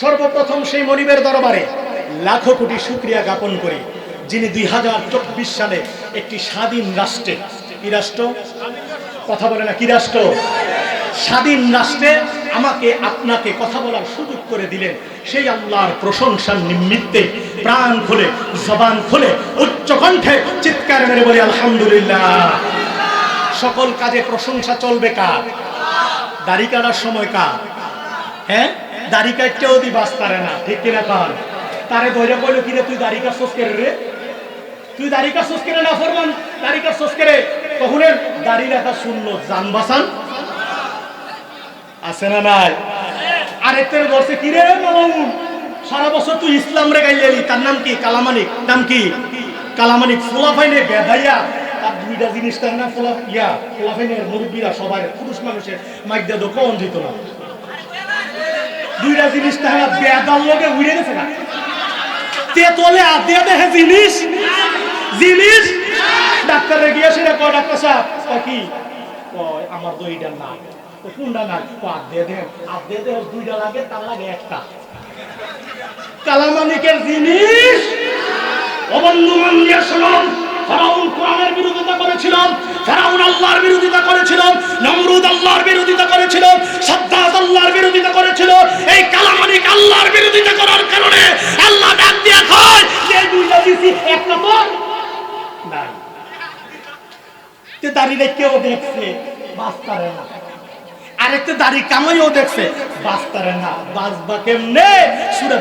সর্বপ্রথম সেই মনিবের দরবারে লাখো কোটি শুক্রিয়া জ্ঞাপন করি, যিনি দুই হাজার চব্বিশ সালে একটি স্বাধীন রাষ্ট্রে, কি রাষ্ট্র? কথা বলে না, কি রাষ্ট্র? স্বাধীন রাষ্ট্রে আমাকে, আপনাকে কথা বলার সুযোগ করে দিলেন। সেই আল্লাহর প্রশংসার নিমিত্তে প্রাণ খুলে, জবান খুলে, উচ্চ কণ্ঠে চিৎকার মেরে বলি, আলহামদুলিল্লাহ। সকল কাজে প্রশংসা চলবে কার? দাড়ি কাটার সময় কার? হ্যাঁ? দাড়ি কাটতেও দি বাস না, ঠিক কিনা কার তারে ধরে কইলো কিরে তুই দাড়ি কাটছস কে রে? তুই দাড়ি কাটছস কে না, ফরমান? দাড়ি কাটছস কে রে তখনের দাড়ি রাখা শুনলো, জান বাসান? আছে না নাই? আরেকটার বলছে কিরে মামুন? সারা বছর তুই ইসলাম রে গাইলি তার নাম কি? কালামানিক? নাম কি? কালামানিক ফুলাফাইনে বেদাইয়া তার দুইটা জিনিস তার না ফুলা ইয়া, ফুলাফাইনের মুরব্বীরা সবাই পুরুষ মানুষের মাইক দিয়ে দোকান যেত না। দুইটা জিনিস তাহলে বেদার লগে উড়ে গেছে না তেতলে আদিয়া দেখে জিনিস। জিনিস? ডাক্তারে গিয়ে সেটা কয়, ডাক্তার সাহেব কি? কয়, আমার দুইটা না কোনটা না কয় আদিয়া দেহ আদিয়া দেহ দুইটা লাগে, তার লাগে একটা। কালামানিকের জিনিস? অবন্ধুমান দিয়ে শুনুন ফেরাউন কোরআনের বিরোধিতা করেছিল, ফেরাউন আল্লাহর বিরোধিতা করেছিল। নাই। তে কেউ দেখছে, বাস্তারে না। আরেকটা দাড়ি দেখছে, বাস্তারে না। কেমনে? সুরা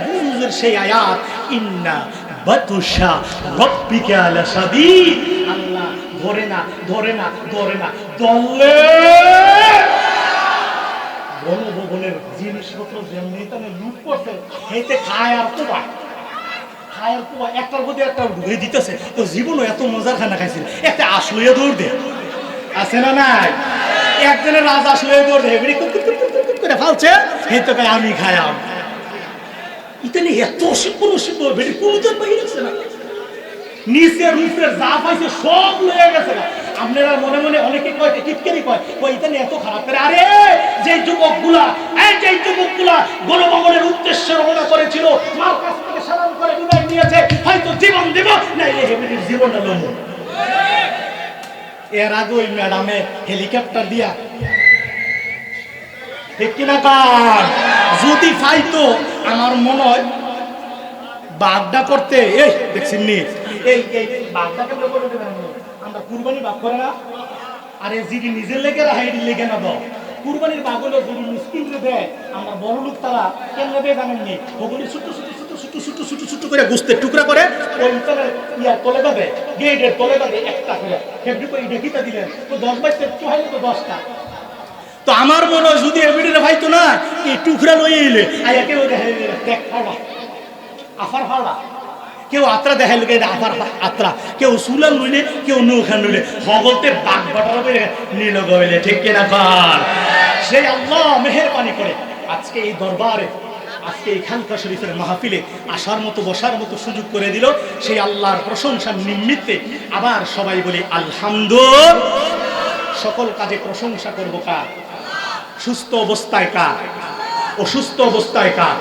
সেই আয়াত, ইন্না রব্বিকা লাসাদিদ আল্লাহ, ধরে না ধরে না ধরে না দলে গণভবনের জিনিসপত্র যেমনি তাহলে লুট করছে হেতে খায় আর তো পায় আসলে আমি এত পাইছে সব লয়ে গেছে আপনারা মনে মনে অনেকে কয় টিটকারি কয় কয় এত খারাপ করে। আরে যে যুবকগুলা, এই যে যুবকগুলা গণভবনের উদ্দেশ্যে রওনা করেছিল মার কাছ থেকে সালাম করে হয়তো জীবন দেব এর আগে ওই ম্যাডামে হেলিকপ্টার দিয়া। কিনা যদি পাইতো আমার মনে হয় বাগদা করতে, এই দেখছেন নি? আমরা কুরবানি বাগ করে না? আরে যিনি নিজের লেগে রাখা লেগে না দাও। কুরবানির বাগ যদি মুসকিল রে দেয় আমরা বড় লোক তারা কেমন দেয় জানেন নি? ওগুলি ছোট ছোট ছোট ছোট ছোট ছোট করে গুস্তের টুকরা করে ওই তলে তলে দেবে গেটের তলে দেবে একটা করে। ফেব্রিক ওই দেখিতে দিলেন? তো দশ বাইশটা চুহাইলে তো দশটা। তো আমার মনে হয় যদি এবিডিরে ভাইতো না এই টুকরা লই এলে। আয়া কেউ দেখে ফাড়া। আফার ফাড়া। কেউ আত্রা দেখাইল এটা আফার আত্রা। কেউ সুলান লইলে কেউ নৌখান লইলে। হগলতে বাঘ বাটার নীল গইলে ঠিক কিনা কর? সেই আল্লাহ মেহেরবানি করে। আজকে এই দরবারে আজকে এখানকার শরীফের মাহফিলে আসার মতো, বসার মতো সুযোগ করে দিল। সেই আল্লাহর প্রশংসার নিমিত্তে আবার সবাই বলি আলহামদুল সকল কাজে প্রশংসা করব কার? সুস্থ অবস্থায় কার? অসুস্থ অবস্থায় কার?